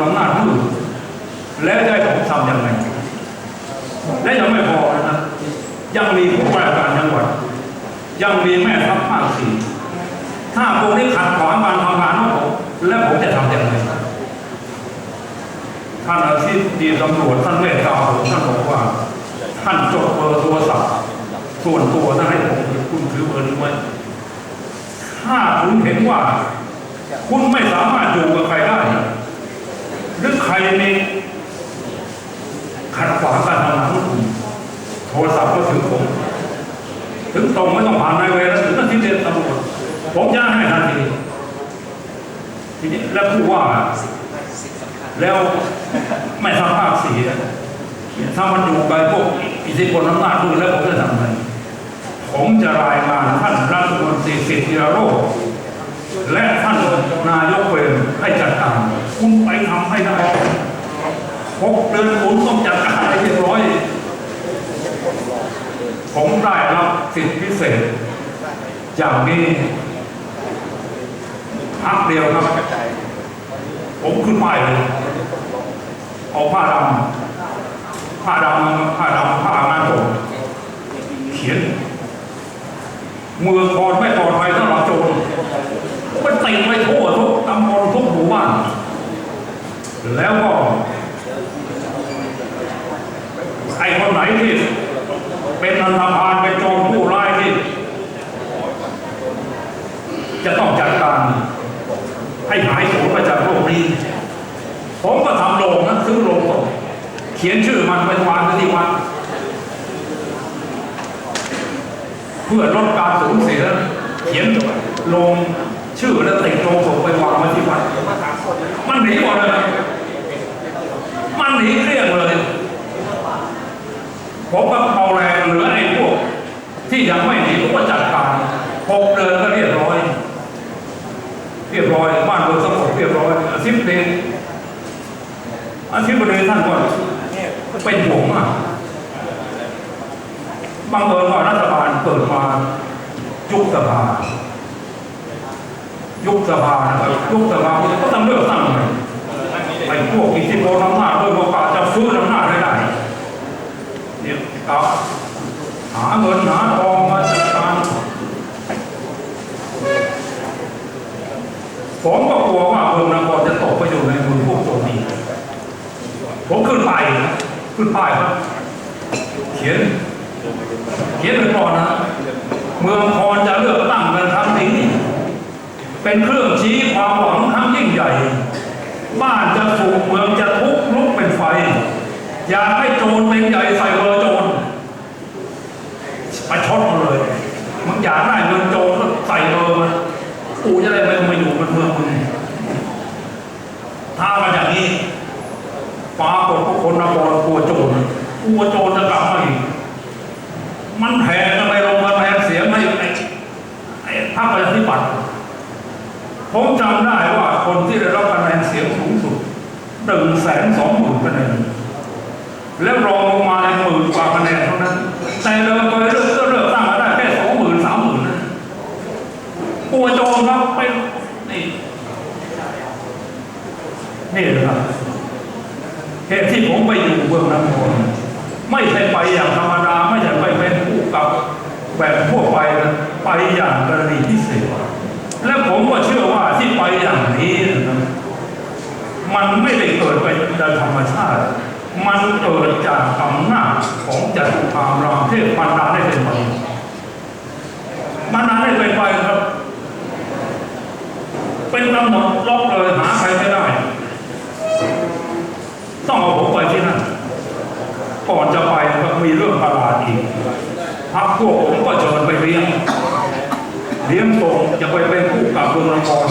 ลอำนาจมืดแล้วจะให้ผมทำยังไงและยังไม่พอนะยังมีผู้ว่าราการจังหวัด ยังมีแม่ทัพภาคสี่ถ้าพวกนี้ขัดขวางการทำงานของผมแล้วผมจะทำยังไงท่านอาชีพดีตำรวจท่านเมตตาผมท่านบอกว่า ท่านจดเบอร์โทรศัพท์ส่วนตัวท่านให้ผมคุณถือเบอร์นี้ไว้ถ้าคุณเห็นว่า คุณไม่สามารถอยู่กับใครได้ หรือใครมีขัดขวางการทำงานของคุณโทรศัพท์ก็ถึงผม ถึงตรงไม่ต้องผ่านนายเวรแล้วถึงที่เรียนตำรวจผมจะให้ทันทีทีนี้แล้วผู้ว่า แล้วไม่ทำภาคสีถ้ามันอยู่ไปพวกอิทธิพลอำนาจมืดแล้วผมจะทำไงผมจะรายงานท่านรัฐมนตรีสิทธิโรจน์ และท่านนายกเวรให้จัดการคุณไปทำให้ได้หกเดือนคุณต้องจัดการให้เรียบร้อย ผมได้รับสิทธิพิเศษ จากนี้พักเดียวครับ ผมขึ้นป้าเลยเอาผ้าดำผ้าดำผ้าดำผ้างานผมเขียนเมืองพรไม่ปลอดภัยสำหรับโจร มันติดไปทั่วทุกตำบลทุกหมู่บ้านแล้วก็ ไอ้คนไหนที่ เป็นอันธพาลเป็นโจรผู้ร้ายที่ จะต้องจัดการ ให้หายสูญไปจากโลกนี้ ผมก็ทำโรงนะซื้อโรงศพเขียนชื่อมันไปวางไว้ที่วัดเพื่อลดการสูญเสีย เขียนลงชื่อแล้วติดโรงศพไปวางไว้ที่วัด มันหนีหมดเลย มันหนีเกลี้ยงเลย ผมก็เอาแรงเหลือไอ้พวก ที่ยังไม่หนีผมก็จัดการหกเดือนก็เรียบร้อย เรียบร้อยบ้านเมืองสงบเรียบร้อยอาทิตย์เดนอาทิตย์บดีท่านก็เป็นห่วงมากบางเอิญว่ารัฐบาลเปิดมายุบสภา ยุบสภานะครับยุบสภาก็ต้องเลือกตั้งใหม่ไอ้พวกอิทธิพลอำนาจด้วยโอกาสจะฟื้นอำนาจให้ได้เนี่ยครับหาเงินหาทองมาจัดการผมก็กลัวว่าเมืองนครจะตกไปอยู่ในมือพวกโจรดีผมขึ้นไปขึ้นป้ายครับเขียนเขียนเป็นกรอนนะ เมืองครจะเลือกตั้งกันครั้งนี้ เป็นเครื่องชี้ความหวังครั้งยิ่งใหญ่ บ้านจะสุขเมืองจะทุกข์ลุกเป็นไฟ อยากให้โจรเป็นใหญ่ใส่เบอร์โจรไปชดมันเลยมึงอยากได้เงินโจรก็ใส่เบอร์มันกูจะได้ไม่ต้องมาอยู่บนเมืองมึงถ้ามาอย่างนี้ปรากคนนครกลัวโจรกลัวโจรจะกลับมาอีกมันแผลงมาแผ่เสียงให้ไอ้ไอ้พรรคประชาธิปัตย์ ผมจำได้ว่าคนที่ได้รับคะแนนเสียงสูงสุดหนึ่งแสนสองหมื่นคะแนนแล้วรองลงมาในหมื่นกว่าคะแนนเท่านั้น แต่เดิมไปเลือกก็เลือกตั้งมาได้แค่สองหมื่นสามหมื่นนะกลัวโจรครับไปนี่นี่นะครับเหตุที่ผมไปอยู่เมืองน้ำครไม่ใช่ไปอย่างธรรมดา ไม่ใช่ไปเป็นผู้กับแบบทั่วไปนะไปอย่างกรณีพิเศษ และผมก็เชื่อว่าที่ไปอย่างนี้นะมันไม่ได้เกิดไปโดยธรรมชาติ มันเกิดจากอำนาจของจตุคามรามเทพมันดาได้เป็นไปมันดาได้เป็นไปครับ เป็นกำหนดล็อกเลยหาใครไม่ได้ ต้องเอาผมไปที่นั่นก่อนจะไปก็มีเรื่องประหลาดอีกพักพวกผมก็เชิญไปเลี้ยง เลี้ยงส่งจะไปเป็นผู้กับเมืองนคร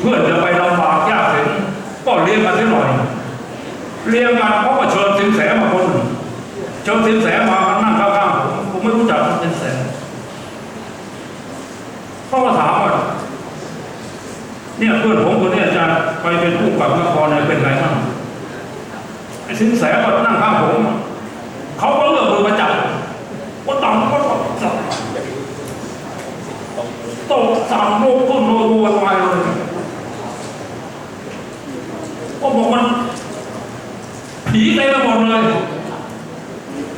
เพื่อนจะไปลำบากยากเข็นก็เลี้ยงกันสักหน่อยเลี้ยงกันเขาก็เชิญสินแสมาคนหนึ่งเชิญสินแสมามานั่งข้างๆผมผมไม่รู้จักสินแสเขาก็ถามว่าเนี่ยเพื่อนผมคนนี้จะไปเป็นผู้กับนครเนี่ยเป็นไงบ้างไอ้สินแสก็นั่งข้างผมเขาก็เลือกมือมาจับว่าต่ำก็ตกจับ ตกสั่งโลกขึ้นโลกโวยวายเลยก็บอกมันผีเต็มไปหมดเลย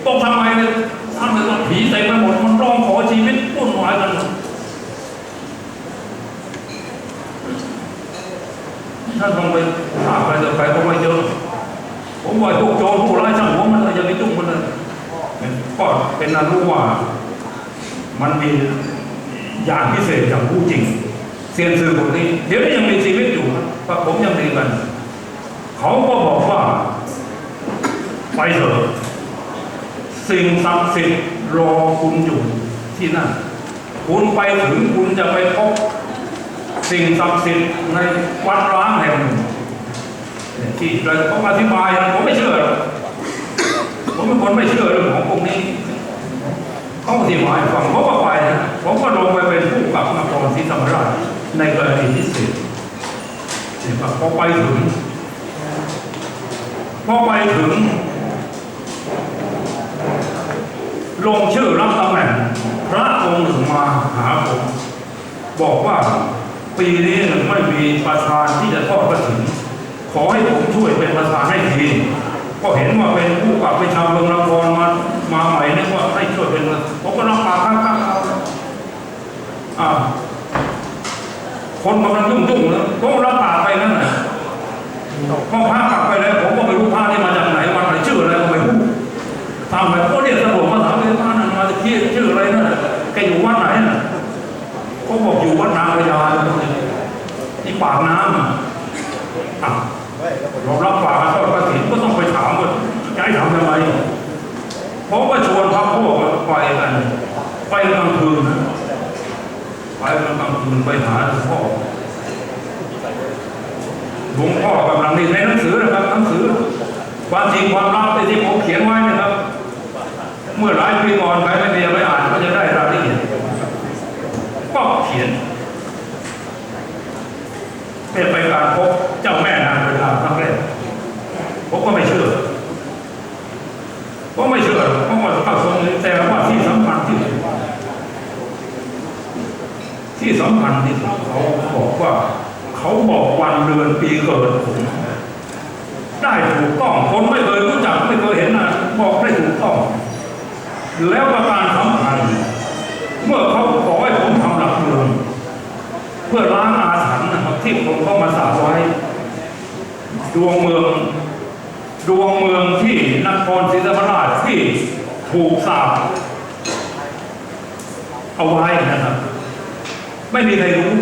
ต้องทำไมเนี่ยทำไมต้องผีเต็มไปหมดมันร้องขอชีวิตวุ่นวายกันท่านลองไปถ้าไปเดินไปก็ไม่เจอผมว่าพวกโจรผู้ร้ายช่างหัวมันเลยอย่าไปจุ่มมันเลยก็เป็นนั้นรู้ว่ามันมี อย่างพิเศษจากผู้จริง เซียนซือคนนี้ เดี๋ยวนี้ยังมีชีวิตอยู่นะผมยังดีกันเขาก็บอกว่า ไปเถอะสิ่งศักดิ์สิทธิ์รอคุณอยู่ที่นั่น คุณไปถึงคุณจะไปพบสิ่งศักดิ์สิทธิ์ในวัดร้างแห่งหนึ่งที่เราเขาอธิบายผมไม่เชื่อผมเป็นคนไม่เชื่อเรื่องของพวกนี้ เขาอธิบายให้ฟังผมก็ไปนะผมก็ลงไปเป็นผู้กับนครศรีธรรมราชในกรณีพิเศษเนี่ยครับพอไปถึงพอไปถึง ลงชื่อรับตำแหน่งพระองค์หนึ่งมาหาผม บอกว่าปีนี้ไม่มีประธานที่จะทอดกระถิ่นขอให้ผมช่วยเป็นประธานให้ทีก็เห็นว่าเป็นผู้กับไปชาวเมืองนครมามาใหม่นึกว่าให้ช่วยเป็น ผมก็รับปากข้างๆเอาอ่าคนกำลังยุ่งๆแล้วผมก็รับปากไปนั่นแหละพอพระกลับไปแล้วผมก็ไม่รู้พระนี่มาจากไหนวันไหนชื่ออะไรก็ไม่รู้ทำแบบก็เรียกตำรวจมาถามเลยพระนั่นมาจากที่ชื่ออะไรนั่นน่ะแกอยู่วัดไหนน่ะเขาบอกอยู่วัดนางพญาที่ปากน้ำอะอะเรารับปากทอดกระถิ่นก็ต้องไปถามว่าจะให้ทำยังไงผมก็ชวนพระพวก ไปกัน ไปกลางคืนนะไปกลางคืนไปหาหลวงพ่อหลวงพ่อกำลังนี่ในหนังสือนะครับหนังสือ ความจริงความลับที่ผมเขียนไว้นะครับ เมื่อหลายปีก่อนใครไม่มีเอาไปอ่านก็จะได้รายละเอียดก็เขียนเป็นไปการพบเจ้าแม่นางเวลาครั้งแรกผมก็ไม่เชื่อผมไม่เชื่อเพราะว่าพระทรงแต่ว่าที่สำคัญที่สุด ที่สำคัญที่สุดเขาบอกว่าเขาบอกวันเดือนปีเกิดผมได้ถูกต้องคนไม่เคยรู้จักไม่เคยเห็นนะบอกได้ถูกต้อง แล้วประการสำคัญเมื่อเขาขอให้ผมทำหลักเมืองเพื่อล้างอาถรรพ์นะครับที่ผมเข้ามาสาไว้ ดวงเมืองดวงเมืองที่นครศรีธรรมราชที่ถูกสาปเอาไว้นะครับ ไม่มีใครรู้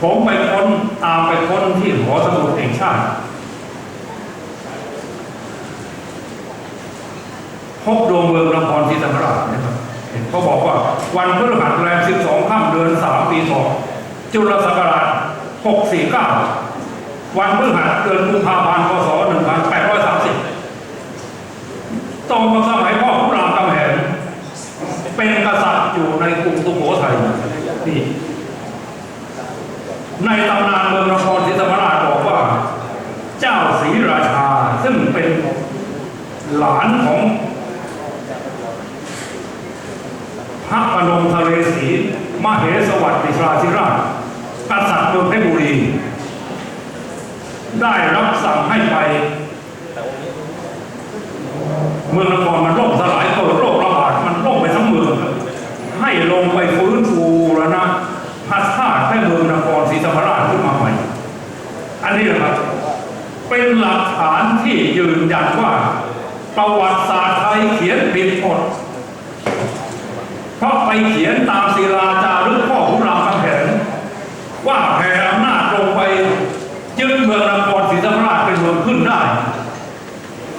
ผมไปค้นตามไปค้นที่หอสมุดแห่งชาติพบดวงเมืองนครศรีธรรมราชนะครับเห็นเขาบอกว่าวันพฤหัสแรม12ค่ำเดือน3ปีศอกจุลศักราช649 วันพฤหัสเดือนกุมภาพันธ์พศ1830ตรงกับสมัยพ่อขุนรามคำแหงเป็นกษัตริย์ อยู่ในกรุงสุโขทัยนี่ในตำนานเมืองนครศรีธรรมราชบอกว่า เจ้าศรีราชาซึ่งเป็นหลานของพระพนมทะเลศรีมเหสวัสดิราธิราชกษัตริย์เมืองเพชรบุรี ได้รับสั่งให้ไป เมืองนครมันล่มสลายเกิดโรคระบาดมันล่มไปทั้งเมือง ให้ลงไปฟื้นฟูแล้วนะพัฒนาให้เมืองนครศรีธรรมราชขึ้นมาใหม่ อันนี้นะครับเป็นหลักฐานที่ยืนยันว่า ประวัติศาสตร์ไทยเขียนผิดหมดเพราะไปเขียนตามศิลาจารึกพ่อขุนรามคำแหงว่าแผ่อำนาจลงไปยึดเมืองนครศรีธรรมราชเป็นเมืองขึ้นได้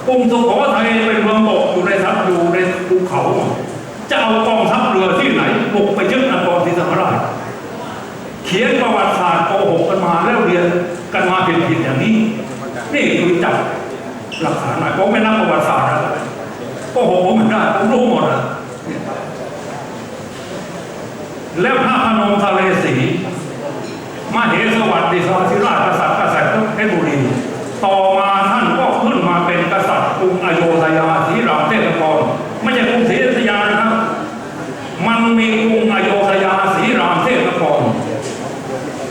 กรุงสุโขทัยเป็นเมืองบกอยู่ในทับอยู่ในภูเขาจะเอากอง ผมไม่นักประวัติศาสตร์นะโกหผมไม่ได้ผมรู้หมดนะแล้วพระพนมทะเลสีมาเหสวัสดิสวัสดิราชกษัตริย์กษัตริย์เพชรบุรี ต่อมาท่านก็ขึ้นมาเป็นกษัตริย์กรุงอโยธยาศรีรามเทพนครไม่ใช่กรุงศรีอยุธยานะครับ มันมีกรุงอโยธยาศรีรามเทพนคร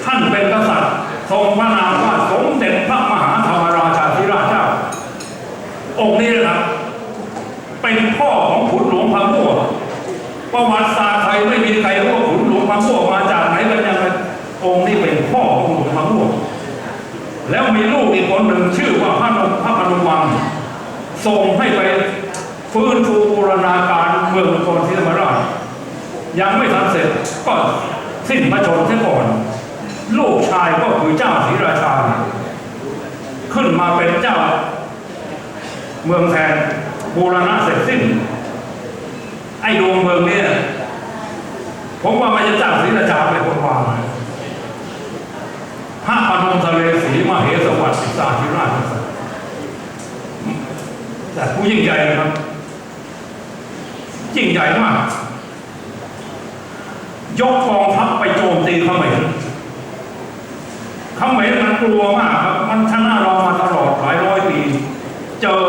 ท่านเป็นกษัตริย์ท ทรงพระนามว่าสมเด็จพระมหาธรรมราชาธิราชเจ้า องค์นี้นะครับ เป็นพ่อของขุนหลวงพระมั่วประวัติศาสตร์ไทยไม่มีใครรู้ว่าขุนหลวงพระมั่วมาจากไหนกันยังไงองค์นี้เป็นพ่อของหลวงพระมั่วแล้วมีลูกอีกคนหนึ่งชื่อว่าพระนมพระพนมวังส่งให้ไปฟื้นฟูบูรณาการเมืองนครศรีธรรมราชยังไม่ทันเสร็จก็สิ้นพระชนม์เสียก่อน ลูกชายก็คือเจ้าศรีราชา ขึ้ นมาเป็นเจ้า เมืองแทนบูรณะเสร็จสิ้น ไอ้ดวงเมืองเนี่ย ผมว่ามันจะเจ้าศรีราชาเป็นคนวางพระพนมทะเลศรีมเหสวัสดิ์สาธิราชกษตรแต่ผู้ยิ่งใหญ่นะครับยิ่งใหญ่มาก ยกกองทัพไปโจมตีเขมร เขมรมันกลัวมากครับมันชนะเรามาตลอดหลายร้อยปี เจอ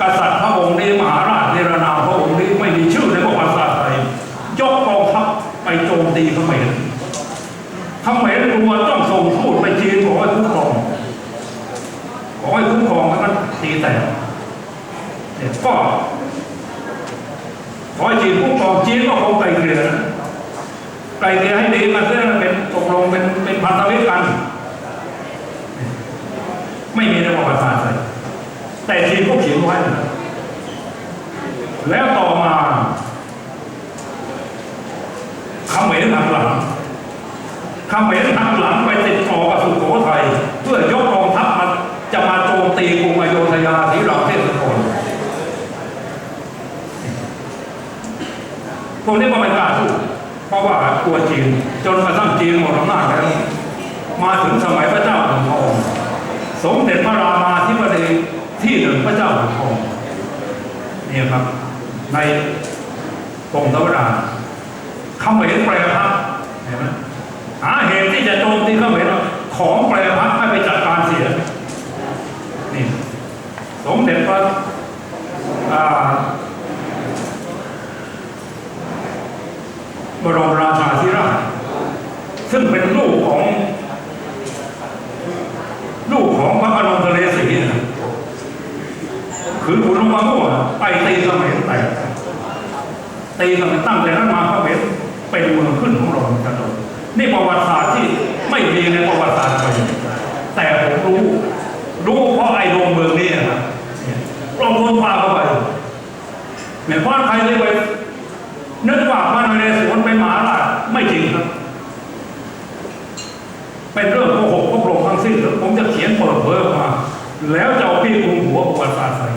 กษัตริย์พระองค์นี้มหาราชเนรนามพระองค์นี้ไม่มีชื่อในประวัติศาสตร์ไทยยกกองทัพไปโจมตีเขมรเขมรกลัวต้องส่งทูตไปจีนขอให้คุ้มครองขอให้คุ้มครองแล้วก็ตีแตกเนี่ยก็ขอให้จีนคุ้มครองจีนก็คงไกลเกลี่ยนะไกลเกลี่ยให้ดีมาเพื่อเป็นตกลงเป็น พันธมิตรกัน ไม่มีในประวัติศาสตร์ไทยแต่จีนก็เขียนไว้ แล้วต่อมาเขมรหักหลังเขมรหักหลังไปติดต่อกับสุโขทัยเพื่อยกกองทัพมาจะมาโจมตีกรุงอโยธยาที่เราเทพนครพวกนี้ก็ไม่กล้าสู้เพราะว่ากลัวจีนจนกระทั่งจีนหมดอำนาจแล้ว มาถึงสมัยพระเจ้าหลวงทองสมเด็จพระรามาธิบดีที่หนึ่งพระเจ้าหลวงทองนี่ครับ ในกรมธรรมดาคำเห็นแปลพักเห็นไหมหาเหตุที่จะโจมตีเขาเห็นว่าของแปลพักให้ไปจัดการเสียนี่สมเด็จพระบรมราชาธิราชซึ่งเป็นลูกของ ลูกของพระอนุทะเลศรีนะคือขุนลงมามั่วไปตีเขมรแตกตีเขมรตั้งแต่นั้นมาเขมรเป็นเมืองขึ้นของเราเหมือนกันเลยนี่ประวัติศาสตร์ที่ไม่มีในประวัติศาสตร์ไทยแต่ผมรู้รู้เพราะไอ้โรงเมืองนี้นะครับเราโดนพาเข้าไปเนี่ยเพราใครเลยไปนึกว่าพระนเรศวรเป็นหมหาราชไม่จริงครับ เป็นเรื่องโกหกโกหกทั้งสิ้นแล้วผมจะเขียนเปิดเผยออกมา แล้วจะเอาพี่คุมหัวประวัติศาสตร์ไทย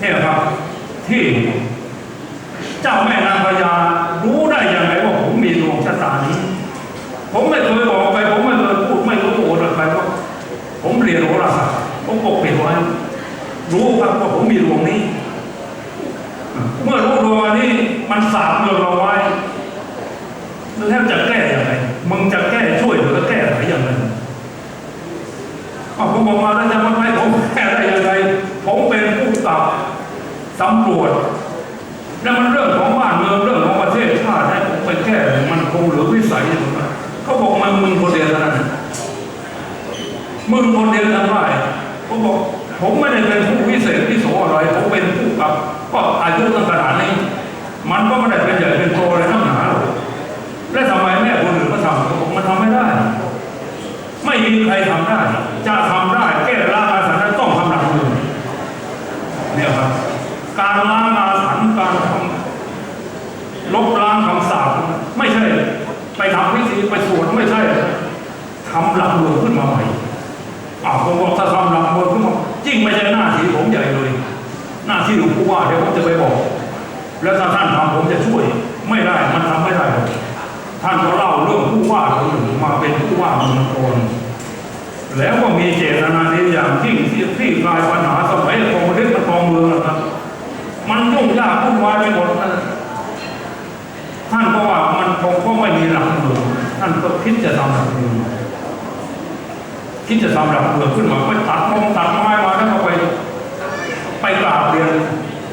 เนี่ยครับ ที่ เจ้าแม่นางพญารู้ได้ยังไงว่าผมมีดวงชะตานี้ ผมไม่เคยบอกไป ผมไม่เคยพูดไม่รู้โอดใครว่าผมเรียนโหราศาสตร์ผมปกปิดไว้ รู้ครับว่าผมมีดวงนี้ เมื่อรู้ดวงอันนี้มันสาบเมืองเราไว้ แล้วจะแก้ยังไง มึงจะแก้ช่วยหรือแก้ไขยังไง อ้าวผมบอกมาแล้วจะมาให้ผมแก้ได้ยังไงผมเป็นผู้ตับสำรวจแล้วมันเรื่องของบ้านเมืองเรื่องของประเทศชาติให้ผมไปแก้มันคงเหลือวิสัยอยู่นะเขาบอกมันมึงคนเดียวนั้นมึงคนเดียวทำได้ผมบอกผมไม่ได้เป็นผวิเศษวิโสอะไร ผมเป็นผู้กับ ก็อายุตั้งขนาดนี้ มันก็ไม่ได้เป็นใหญ่เป็นโตอะไรทั้งหนาหรอก แล้วทำไมแม่คนอื่นก็ทำผมมันทำไม่ได้ ไม่มีใครทำได้ จะทำได้แก้ล้างอาถรรพ์ต้องทำหลักมือเนี่ยครับ การล้างอาถรรพ์การทำลบล้างคำสาปไม่ใช่ ไปทำพิธีไปสวดไม่ใช่ ทำหลักเมืองขึ้นมาใหม่อ้าวผมบอกถ้าทำหลักเมืองขึ้นมายิ่งไม่ใช่หน้าที่ผมใหญ่เลย หน้าที่หลวงผู้ว่าเดี๋ยวผมจะไปบอก แล้วถ้าท่านทำผมจะช่วย ไม่ได้มันทำไม่ได้หรอกท่านก็เล่าเรื่องผู้ว่าคนหนึ่งมาเป็นผู้ว่าเมืองนครแล้วก็มีเจตนาดีอย่างที่คลี่คลายปัญหาสมัยคอมมิวนิสต์มันครองเมืองนะครับ มันยุ่งยากวุ่นวายไปหมดนะท่านก็ว่ามันคงก็ไม่มีหลักเมืองท่านก็คิดจะทำหลักเมือง คิดจะทำหลักเมืองขึ้นมาไปตัดมงตัดไม้มาแล้วก็ไป ไปกราบเรียน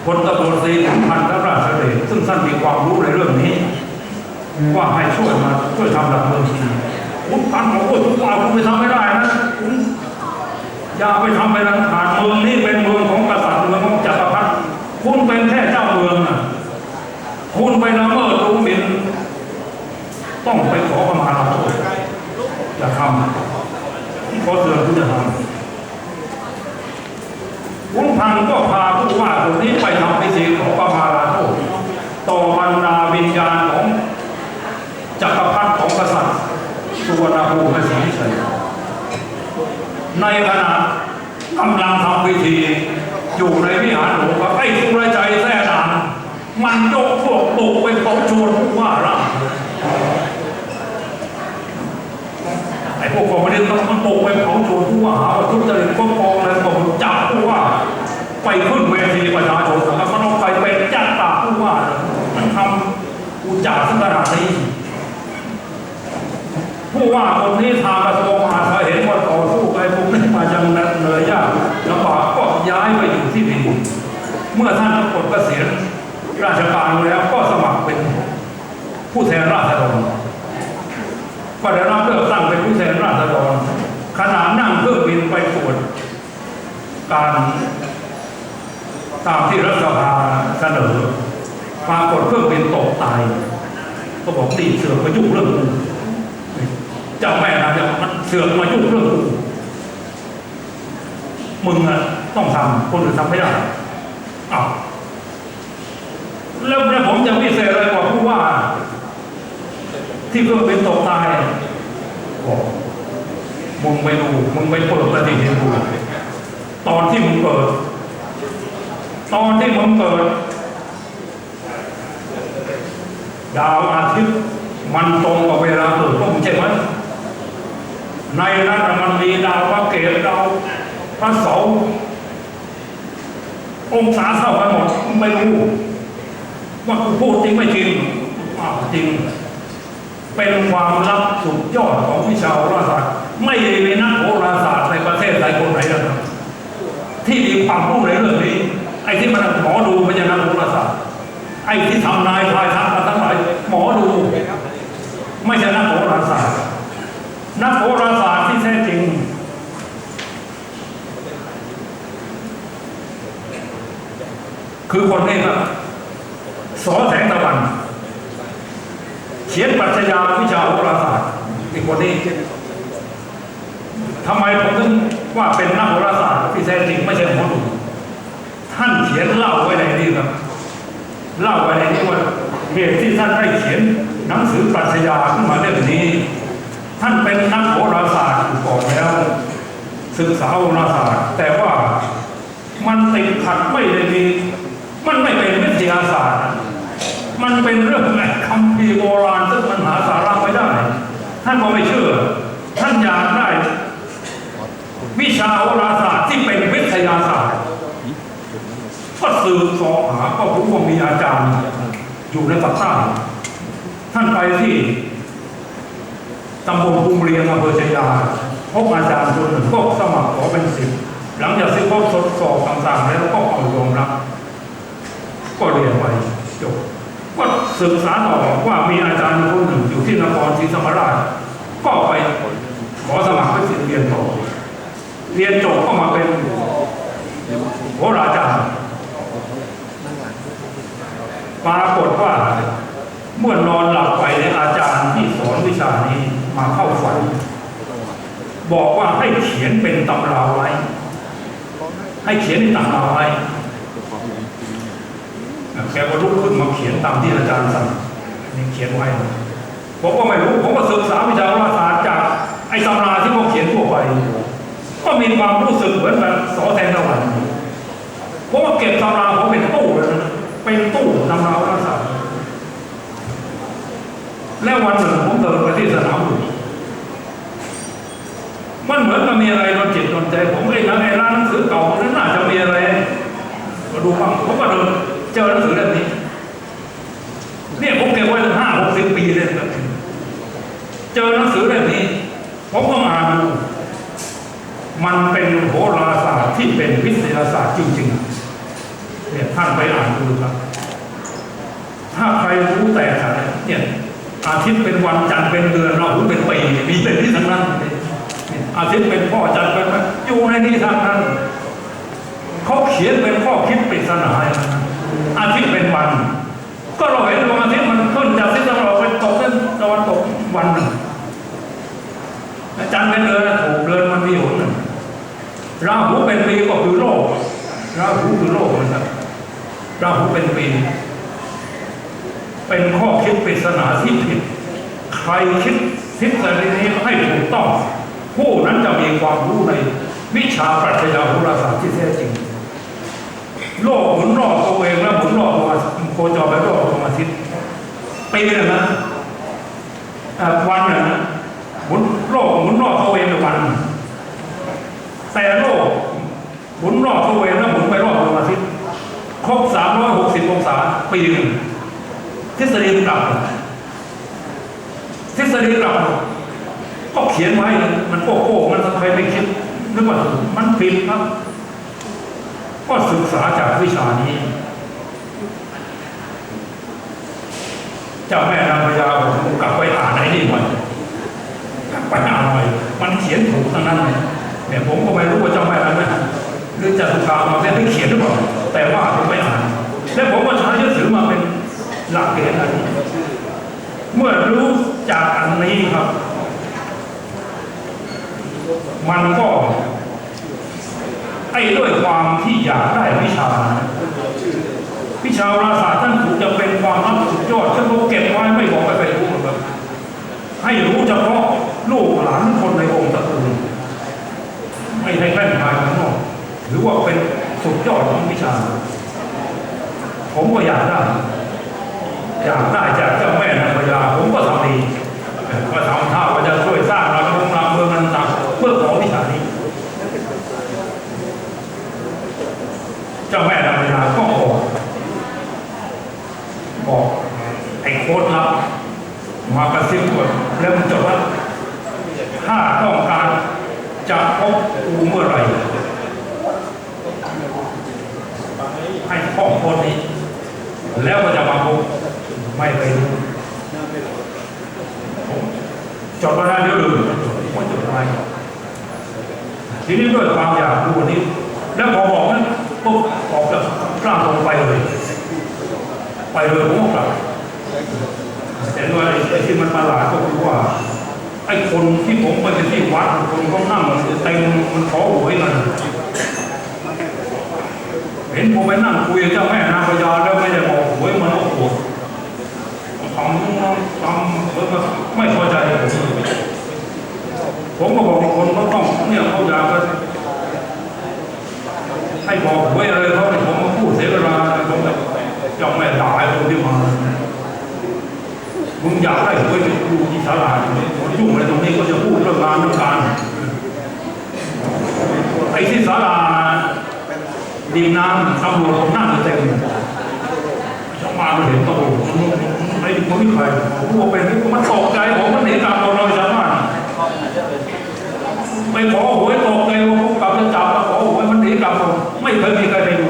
พลตำรวจตรีขุนพันธ์ระราชเดชซึ่งท่านมีความรู้ในเรื่องนี้ว่าให้ช่วยมาช่วยทำหลักเมืองทีคุณพันของคุณทุกว่าคุณไปทำไม่ได้นะคุณอย่าไปทำไปรังผ่านเมืองนี้เป็นเมืองของกษัตริย์เมืองของจักรพรรดิคุณเป็นแค่เจ้าเมืองนะคุณไปละเมิดรู้หมิ่นต้องไปขอขมาลาโทษอย่าทำ ขอเตือนคุณจะทำคุณพันก็พาผู้ว่าคนนี้ไปทำพิธีขอขมาลาโทษต่อบรรดาวิญญาณของจักรพรรดิของกษัตริย์สุวรรณภูมิศรีวิชัยในขณะกำลังทำพิธีอยู่ในวิหารหลวงครับไอ้สุรใจแท้ดานมันยกพวกตุกไปเผาชวนผู้ว่าละ ไอ้พวกคอมมิวนิสต์มันตกไปเผาชนผู้ว่าหาว่าทุจริตก็กองอะไรก็จับผู้ว่า ไปขึ้นเวทีประชาชนนะครับมันเอาไปเป็นจัดตาผู้ว่า มันทำอุจจาระขนาดนี้ผู้ว่าคนนี้ทางกระทรวงมหาดไทยเห็นว่าต่อสู้ไปพวกนี้มาจังเหนื่อยยากลำบากก็ย้ายไปอยู่ที่ดินเมื่อท่านปลดเกษียณราชการแล้วก็สมัครเป็นผู้แทนราษฎรก็ได้รับเลือกตั้งเป็น ทนราษฎรขณะนั่งเครื่องบินไปตรวจการตามที่รัฐสภาเสนอปรากฏเครื่องบินตกตายก็บอกตีเสือกมายุ่งเรื่องกูจ้าแม่นะเดี๋ยมันเสือกมายุ่งเรื่องกูมึงอะต้องทำคนอื่นทำไม่ได้อ้าวแล้วผมจะพิเศษอะไรกว่าผู้ว่า ที่เครื่องบินตกตาย มึงไปดู มึงไปเปิดปฏิทินดูตอนที่มึงเกิด ตอนที่มึงเกิด ดาวอาทิตย์มันตรงกับเวลาเกิดพวกมึงใช่ไหมในนั้นมันมีดาวพระเกศดาวพระเสาร์องศาเท่ากันหมดไม่รู้ว่ากูพูดจริงไม่จริงอ้าวจริง เป็นความลับสุดยอดของวิชาโหราศาสตร์ ไม่ได้มีนักโหราศาสตร์ในประเทศใดคนไหนเลยครับที่มีความรู้ในเรื่องนี้ ไอ้ที่มันหมอดูไม่ใช่นักโหราศาสตร์ไอ้ที่ทำนายทายทักมาทั้งหลายหมอดู ไม่ใช่นักโหราศาสตร์นักโหราศาสตร์ที่แท้จริง คือคนนี้ครับสอแสงตะวัน เขียนปรัชญาวิชาโหราศาสตร์อีก คนนี้ทำไมผมถึงว่าเป็นนักโหราศาสตร์ที่แท้จริงไม่ใช่หมอดูท่านเขียนเล่าไว้ในนี้ครับ เล่าไว้ในนี้ว่าเหตุที่ท่านได้เขียนหนังสือปรัชญาขึ้นมาเล่มนี้ ท่านเป็นนักโหราศาสตร์อยู่ก่อนแล้ว ศึกษาโหราศาสตร์ แต่ว่ามันติดขัดไม่ได้มีมันไม่เป็นวิทยาศาสตร์ มันเป็นเรื่องแหล่งคำพีโบราณซึ่งมันหาสา ท่านก็ไม่เชื่อ ท่านอยากได้ วิชาโหราศาสตร์ที่เป็นวิทยาศาสตร์ก็สืบสอหาก็รู้ว่ามีอาจารย์ อยู่ในปากใต้ท่านไปที่ตำบลภูมิเรียงอำเภอชยาพบอาจารย์คนหนึ่งก็สมัครขอเป็นศิษย์หลังจากที่เขาทดสอบต่างๆแล้วก็เอายอมรับ ก็เรียนไปจบ ก็ศึกษาต่อว่ามีอาจารย์คนหนึ่งอยู่ที่นครศรีธรรมราช ก็ไปขอสมัครเป็นศิษย์เรียนต่อ เรียนจบก็มาเป็นโหราจารย์ปรากฏว่าเมื่อนอนหลับไปในยอาจารย์ที่สอนวิชานี้มาเข้าฝัน บอกว่าให้เขียนเป็นตำราไว้ ให้เขียนในตำราไว้ แกก็ลุกขึ้นมาเขียนตามที่อาจารย์สั่งนี่เขียนไว้ผมก็ไม่รู้ผมก็ศึกษาวิชาโหราศาสตร์จากไอ้ตำราที่เขาเขียนทั่วไป ก็มีความรู้สึกเหมือนแบบสอแทนตะวันผมว่าเก็บตำราผมเป็นตู้เลยนะเป็นตู้ตำรารักษารแล้ววันหนึ่งผมเดินไปที่สนามหลวงมันเหมือนกับมีอะไรโดนจิตโดนใจผมไอ้ร้านไอ้ร้านหนังสือเก่านั้นน่าจะมีอะไรมาดูบ้างผมก็เดิน เจอหนังสือเล่มนี้ เนี่ยผมเก็บไว้ตั้งห้าหกสิบปีเลยครับเจอหนังสือเล่มนี้ผมก็อ่าดูมันเป็นโหราศาสตร์ที่เป็นวิทยาศาสตร์จริงๆเนี่ยท่านไปอ่านดูครับ ถ้าใครรู้แต่ขนาดเนี่ยอาทิตย์เป็นวันจันทร์เป็นเดือนเราหูเป็นปีมีเป็นที่ทั้งนั้นอาทิตย์เป็นพ่อจันทร์เป็นอยู่ในนี้ทั้งนั้นเขาเขียนเป็นข้อคิดปริศนาอย่างนั้น อาทิตย์เป็นวัน ก็เราเห็นดวงอาทิตย์มันขึ้นจากทิศตะวันออกไปตกเส้นตะวันตกวันหนึ่งจันทร์เป็นเดือนถูกเดือนมันมีหนหนึ่งราหูเป็นปีก็คือโลกราหูคือโลกนะครับราหูเป็นปีเป็นข้อคิดปริศนาที่ผิด ใครคิดทฤษฎีนี้ให้ถูกต้อง ผู้นั้นจะมีความรู้ในวิชาปรัชญาโหราศาสตร์ที่แท้จริง โลกหมุนรอบตัวเองแล้วหมุนรอบดวงอาทิตย์โคจรไปรอบดวงอาทิตย์ปีหนึงนะวันหนึ่งนะหมุนโลกหมุนรอบตัวเองในวัน แต่โลกหมุนรอบตัวเองแล้วหมุนไปรอบดวงอาทิตย์ครบ360องศาปีหนึ่งทฤษฎีกลับทฤษฎีกลับก็เขียนไว้มันโก้โก้มันทำใครไม่คิดนึกว่ามันผิดครับ ก็ศึกษาจากวิชานี้ เจ้าแม่นางพญาผมกลับไปอ่านไอ้นี่หน่อยกลับไปอ่านหน่อย มันเขียนถูกทั้งนั้นเลยเนี่ยผมก็ไม่รู้ว่าเจ้าแม่นั้นหรือจะสุกามาแม่ได้เขียนหรือเปล่าแต่ว่าผมไปอ่าน แล้วผมก็ใช้ยึดถือมาเป็นหลักเกณฑ์อันนี้เมื่อรู้จากอันนี้ครับ มันก็ ไอ้ด้วยความที่อยากได้วิชา วิชาราศาสตร์ท่านถูกจะเป็นความลับสุดยอดท่านก็เก็บไว้ไม่บอกไปไปรู้หรอกครับให้รู้เฉพาะลูกหลานคนในโงค์ตระกูลไม่ให้แค่ภายข้างนอกถือว่าเป็นสุดยอดของวิชา ผมก็อยากได้ อยากได้จากเจ้าแม่นางพญาผมก็ทำดีก็ทำท่าว่าจะช่วยสร้างราชวงศ์รามเมืองนั้นต่างๆเพื่อขอวิชานี้ เจ้าแม่นางพญาก็บอกบอกไอ้โค้ดลับ มากระซิบว่าแล้วมันจบว่าถ้าต้องการจะพบกูเมื่อไหร่ ให้ข้อโค้ดนี้ แล้วก็จะมาพบไม่ไปรู้ผมจดมาได้เดี๋ยวลืมผมจดไว้ ทีนี้ด้วยความอยากรู้อันนี้ แล้วพอบอกนั้นปุ๊บออกจากกล้ามลงไปเลย ไปเลยผมก็กลับแต่ว่าไอ้ไอ้ที่มันประหลาดก็คือว่าไอ้คนที่ผมไปที่วัดคนเขานั่งเต็มมันขอหวยกันเห็นผมไปนั่งคุยกับเจ้าแม่นางพญาแล้วไม่ได้บอกหวยมันโอ้โหทำทำแล้วก็ไม่พอใจผม ผมก็บอกคนเขาต้องเนี่ยเขาอยากจะให้บอกหวยอะไรเขาเนี่ยผมมาพูดเสียเวลาผมแบบเจ้าแม่ด่าไอ้คนที่มามึงอยากได้หวยไปดูที่ศาลาผมยุ่งอะไรตรงนี้ก็จะพูดเรื่องงานเรื่องการไอ้ที่ศาลาดินน้ำตำรวจผมนั่งเต็มชาวบ้านมาเห็นตำรวจไอ้คนที่ใครผมบอกเป็นมันตกใจผมมันเหนีกลับเราราชาวบ้าน ไปขอหวยตกใจว่าผมกลับจะจับแล้วขอหวยมันหนีกลับผมไม่เคยมีใครไปดู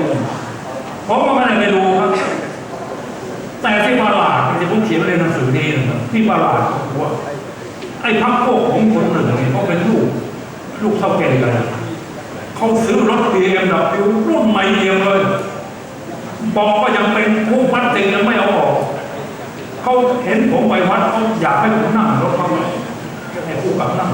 ผมก็ไม่ได้ไปดูครับ แต่ที่ประหลาดที่ผมเขียนไว้ในหนังสือนี้นะครับที่ประหลาดว่าไอ้พักพวกของคนหนึ่งเนี่ยเขาเป็นลูก ลูกเท่าแก่กันเขาซื้อรถ BMW รุ่นใหม่เดียวเลยบอกว่ายังเป็นผู้พัดติงยังไม่เอาออกเขาเห็นผมไปวัดเขาอยากให้ผมนั่งรถเขา กับนั่ง